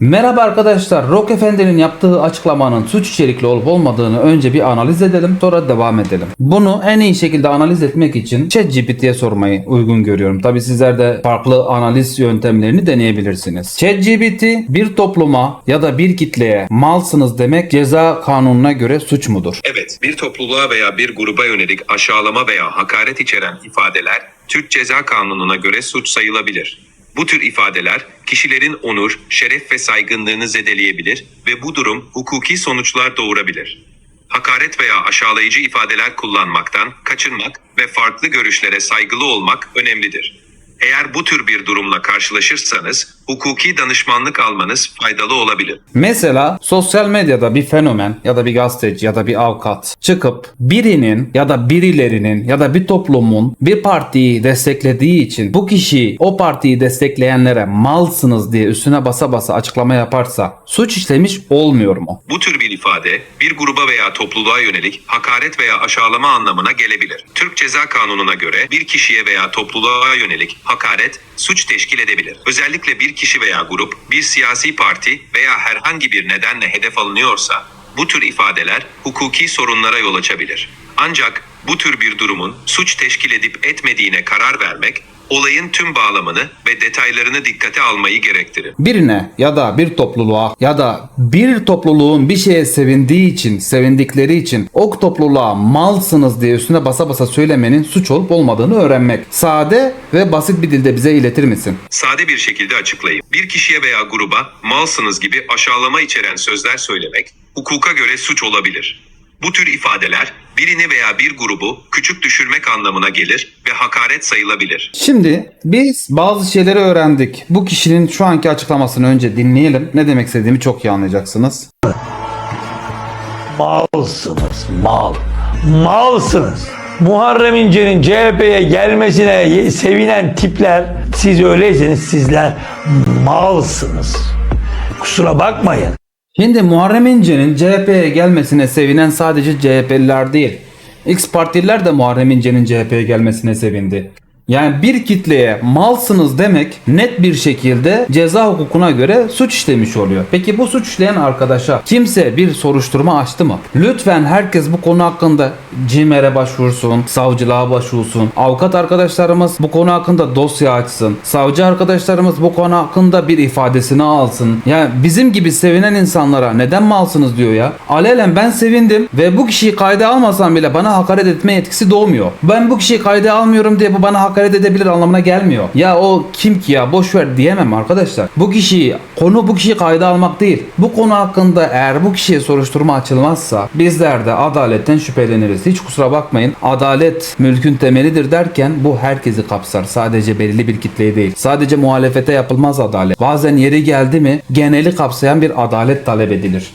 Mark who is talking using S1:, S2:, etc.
S1: Merhaba arkadaşlar. Rock Efendi'nin yaptığı açıklamanın suç içerikli olup olmadığını önce bir analiz edelim sonra devam edelim. Bunu en iyi şekilde analiz etmek için ChatGPT'ye sormayı uygun görüyorum. Tabi sizler de farklı analiz yöntemlerini deneyebilirsiniz. ChatGPT bir topluma ya da bir kitleye malsınız demek ceza kanununa göre suç mudur?
S2: Evet, bir topluluğa veya bir gruba yönelik aşağılama veya hakaret içeren ifadeler Türk Ceza Kanunu'na göre suç sayılabilir. Bu tür ifadeler kişilerin onur, şeref ve saygınlığını zedeleyebilir ve bu durum hukuki sonuçlar doğurabilir. Hakaret veya aşağılayıcı ifadeler kullanmaktan kaçınmak ve farklı görüşlere saygılı olmak önemlidir. Eğer bu tür bir durumla karşılaşırsanız hukuki danışmanlık almanız faydalı olabilir.
S1: Mesela sosyal medyada bir fenomen ya da bir gazeteci ya da bir avukat çıkıp birinin ya da birilerinin ya da bir toplumun bir partiyi desteklediği için bu kişi o partiyi destekleyenlere malsınız diye üstüne basa basa açıklama yaparsa suç işlemiş olmuyor mu?
S2: Bu tür bir ifade bir gruba veya topluluğa yönelik hakaret veya aşağılama anlamına gelebilir. Türk Ceza Kanunu'na göre bir kişiye veya topluluğa yönelik hakaret suç teşkil edebilir. Özellikle bir kişi veya grup bir siyasi parti veya herhangi bir nedenle hedef alınıyorsa bu tür ifadeler hukuki sorunlara yol açabilir. Ancak bu tür bir durumun suç teşkil edip etmediğine karar vermek olayın tüm bağlamını ve detaylarını dikkate almayı gerektirir.
S1: Birine ya da bir topluluğa ya da bir topluluğun bir şeye sevindiği için, sevindikleri için o topluluğa malsınız diye üstüne basa basa söylemenin suç olup olmadığını öğrenmek. Sade ve basit bir dilde bize iletir misin?
S2: Sade bir şekilde açıklayayım. Bir kişiye veya gruba malsınız gibi aşağılama içeren sözler söylemek hukuka göre suç olabilir. Bu tür ifadeler birini veya bir grubu küçük düşürmek anlamına gelir ve hakaret sayılabilir.
S1: Şimdi biz bazı şeyleri öğrendik. Bu kişinin şu anki açıklamasını önce dinleyelim. Ne demek istediğimi çok iyi anlayacaksınız.
S3: Malsınız, mal. Malsınız. Muharrem İnce'nin CHP'ye gelmesine sevinen tipler, siz öyleyseniz sizler malsınız. Kusura bakmayın.
S1: Şimdi Muharrem İnce'nin CHP'ye gelmesine sevinen sadece CHP'liler değil. X partililer de Muharrem İnce'nin CHP'ye gelmesine sevindi. Yani bir kitleye malsınız demek net bir şekilde ceza hukukuna göre suç işlemiş oluyor. Peki bu suç işleyen arkadaşa kimse bir soruşturma açtı mı? Lütfen herkes bu konu hakkında CİMER'e başvursun, savcılığa başvursun. Avukat arkadaşlarımız bu konu hakkında dosya açsın. Savcı arkadaşlarımız bu konu hakkında bir ifadesini alsın. Yani bizim gibi sevinen insanlara neden malsınız diyor ya. Alelen ben sevindim ve bu kişiyi kayda almasam bile bana hakaret etme yetkisi doğmuyor. Ben bu kişiyi kayda almıyorum diye bu bana hakaret edebilir anlamına gelmiyor. Ya o kim ki ya boş ver diyemem arkadaşlar. Bu kişiyi konu bu kişiyi kayda almak değil. Bu konu hakkında eğer bu kişiye soruşturma açılmazsa bizler de adaletten şüpheleniriz. Hiç kusura bakmayın. Adalet mülkün temelidir derken bu herkesi kapsar. Sadece belirli bir kitleyi değil. Sadece muhalefete yapılmaz adalet. Bazen yeri geldi mi geneli kapsayan bir adalet talep edilir.